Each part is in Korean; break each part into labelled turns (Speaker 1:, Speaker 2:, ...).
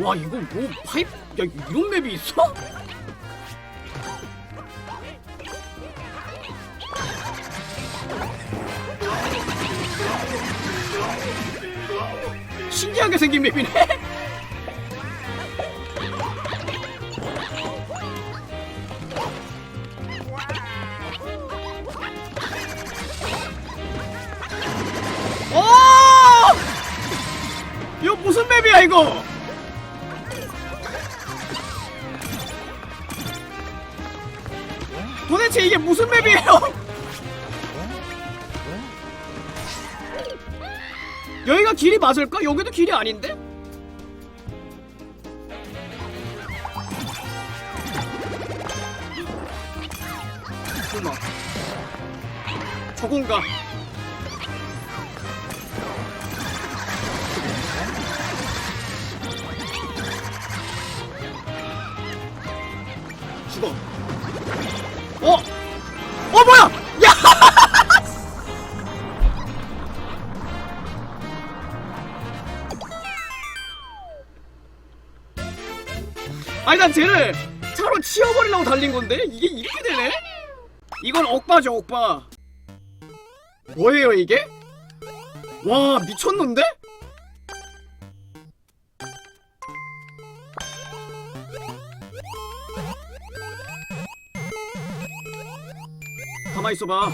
Speaker 1: 와 이거 뭐 파이프 야 이런 맵이 있어? 신기하게 생긴 맵이네. 오! 이거 무슨 맵이야 이거? 도대체 이게 무슨 맵이에요? 여기가 길이 맞을까? 여기도 길이 아닌데? 설마 저건가? 아니 난 쟤를 차로 치워버리려고 달린 건데 이게 이렇게 되네? 이건 억바죠 억바. 뭐예요 이게? 와 미쳤는데? 가만 있어봐.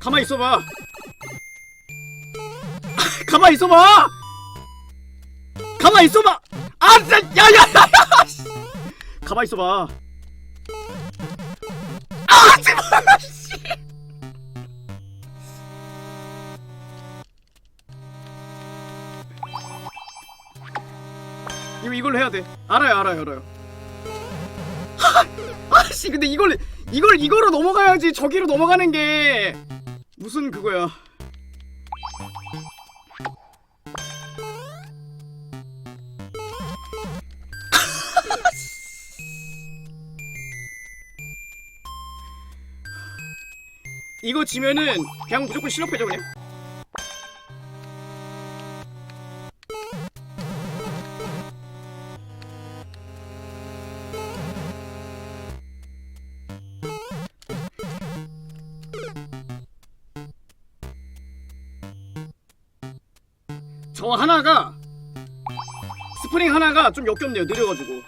Speaker 1: 가만 있어봐. 가만 있어봐. 가만 있어봐. 아, 진짜 야야야. 가만 있어봐. 아, 제발. 씨. 이거 이걸 해야 돼. 알아요, 알아요, 알아요. 아씨 근데 이걸 이걸 이거로 넘어가야지 저기로 넘어가는 게 무슨 그거야 이거 지면은 그냥 무조건 실력패죠 그냥. 저 하나가 스프링 하나가 좀 역겹네요 느려가지고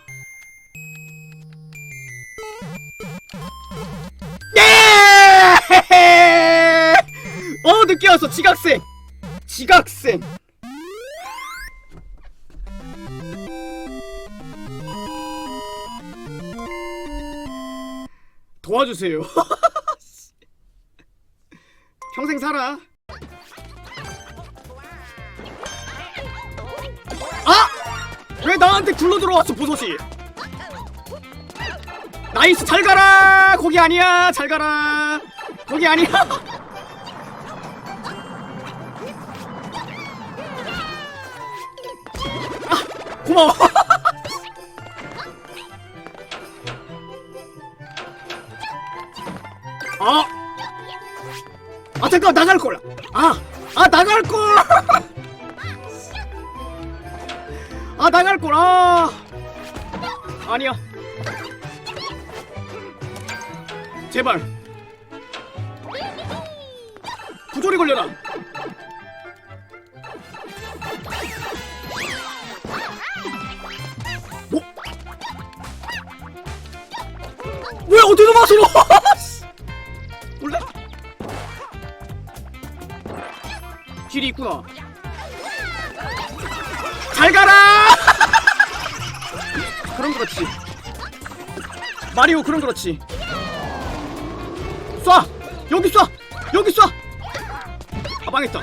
Speaker 1: 왔어 지각생! 지각생! 도와주세요. 평생 살아. 아! 왜 나한테 굴러 들어왔어 보소시 나이스 잘 가라! 거기 아니야 잘 가라! 거기 아니야 아, 고마워 아! 아 잠깐 나갈 걸. 아, 아 나갈 걸. 아 나갈 걸. 아, 아니야. 제발. 부조리 걸려라. 왜 어디서 봐서 너? 몰래? 길이 있구나. 잘 가라! 그럼 그렇지. 마리오 그럼 그렇지. 쏴! 여기 쏴! 여기 쏴! 아 망했다.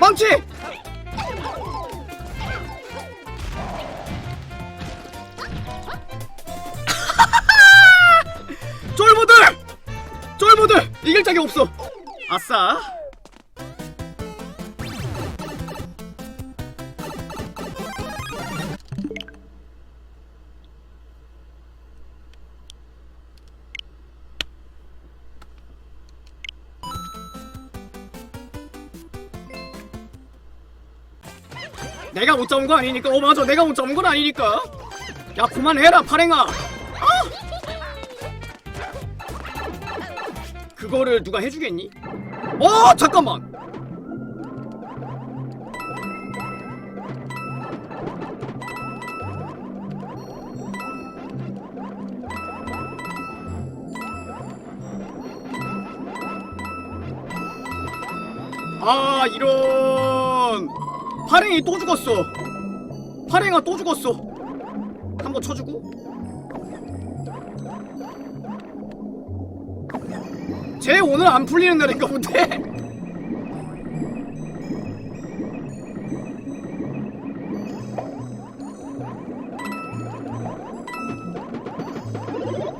Speaker 1: 망치! 이길 적이 없어. 아싸. 내가 못 잡은 거 아니니까 어 맞아 내가 못 잡은 건 아니니까 야 그만해라 파랭아 아! 그거를 누가 해주겠니? 어 잠깐만! 아 이런! 파랭이 또 죽었어. 파랭아 또 죽었어. 한번 쳐주고 쟤 오늘 안 풀리는 날인가 본데?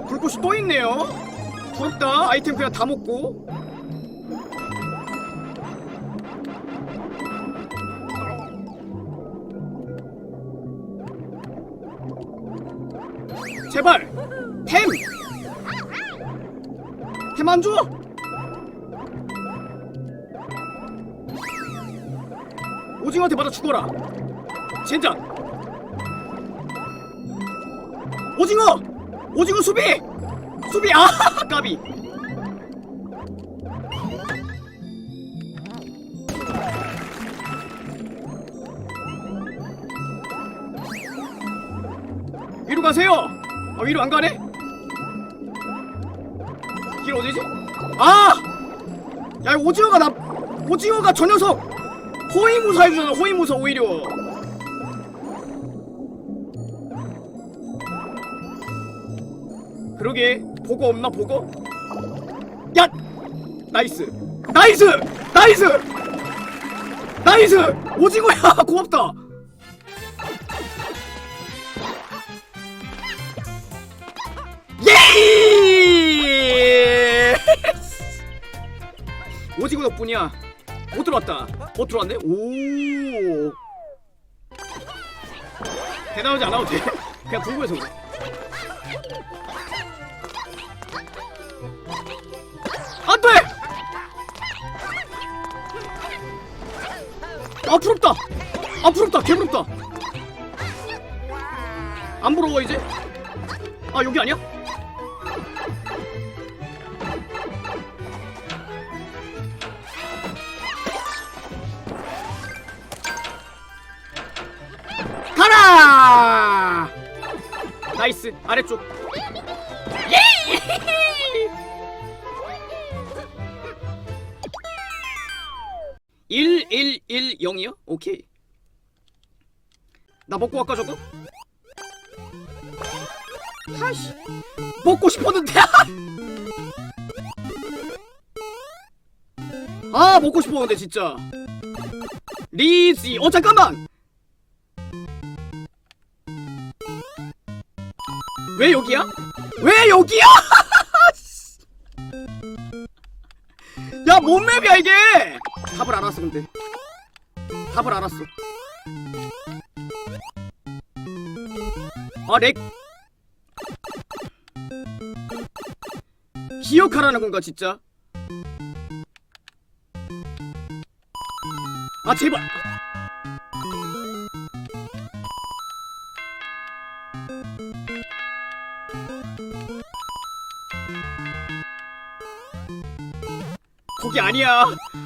Speaker 1: 불꽃이 또 있네요. 부럽다. 아이템 그냥 다 먹고. 제발! 템! 템 안 줘? 오징어한테 맞아 죽어라 젠장 오징어! 오징어 수비! 수비 아 까비 위로 가세요 아 위로 안 가네? 길 어디지? 아! 야 오징어가 나 오징어가 저 녀석 호위무사 해주잖아 호위무사 오히려 그러게 보고 없나 보고? 야! 나이스 나이스! 나이스! 나이스! 오징어야 고맙다 예! 오징어 덕분이야. 못 들어왔다. 못 들어왔네. 오. 대 나오지 않아도 돼. 그냥 궁금해서 그래. 안 돼! 아 부럽다. 아 부럽다. 개 부럽다. 안 부러워 이제? 아 여기 아니야? 나이스 아래쪽 예! 1110이요? 오케이 나 먹고 갈까 저거? 아이씨 먹고 싶었는데 아 먹고 싶었는데 진짜 리지 어 잠깐만 왜 여기야? 왜 여기야? 야, 뭔 맵이야 이게? 답을 알았어 근데. 답을 알았어. 아, 렉. 기억하라는 건가 진짜? 아, 제발. 거기 아니야.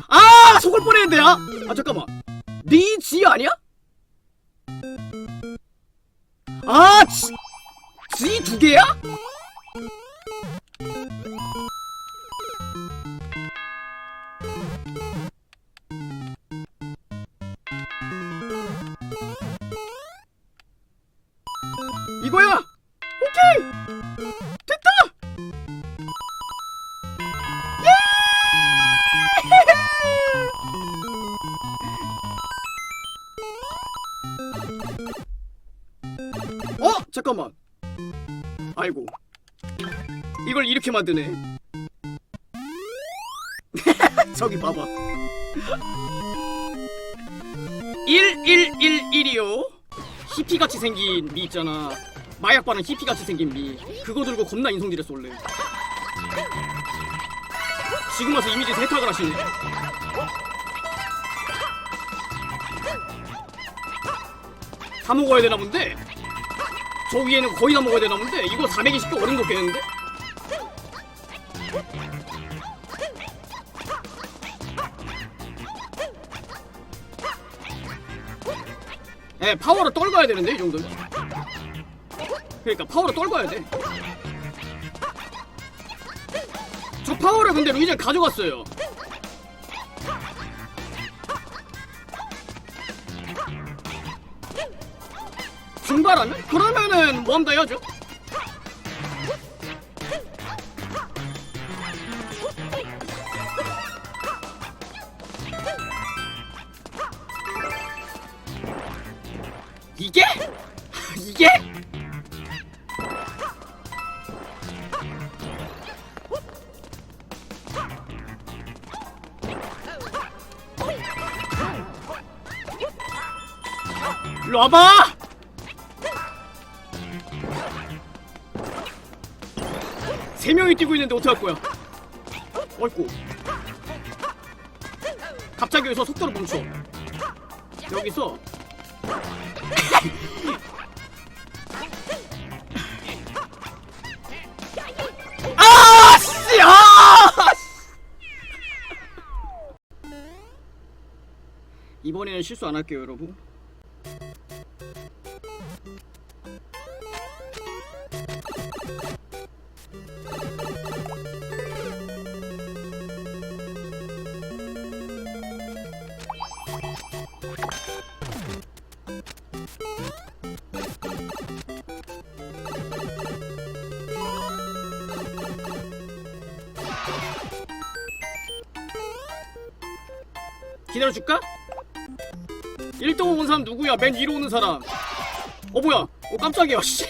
Speaker 1: 아 속을 뻔했는데 아. 아 잠깐만. 니지 아니야? 아 지. 지 두 개야? 잠깐만. 아이고. 이걸 이렇게 만드네. 저기 봐봐. 1111이요. 히피같이 생긴 미 있잖아. 마약바는 히피같이 생긴 미. 그거 들고 겁나 인성질에 쏠래. 지금 와서 이미지 세탁을 하시네. 다 먹어야 되나 본데 저 위에는 거의 다 먹어야 되나 본데? 이거 420도 어린 거 되는데? 예 파워로 떨궈야 되는데 이 정도면. 그러니까 파워로 떨궈야 돼저 파워를 근데 루이제 가져갔어요 증발하면? 그러면은 뭐함다 해야죠 이게? 이게? 와봐! 세 명이 뛰고 있는데 어떡할 거야? 어이구. 갑자기 여기서 속도를 멈춰. 여기서 아, 씨! 아! 이번에는 실수 안 할게요, 여러분. 기다려줄까? 1등 온 사람 누구야? 맨 위로 오는 사람. 어 뭐야? 어 깜짝이야. 씨.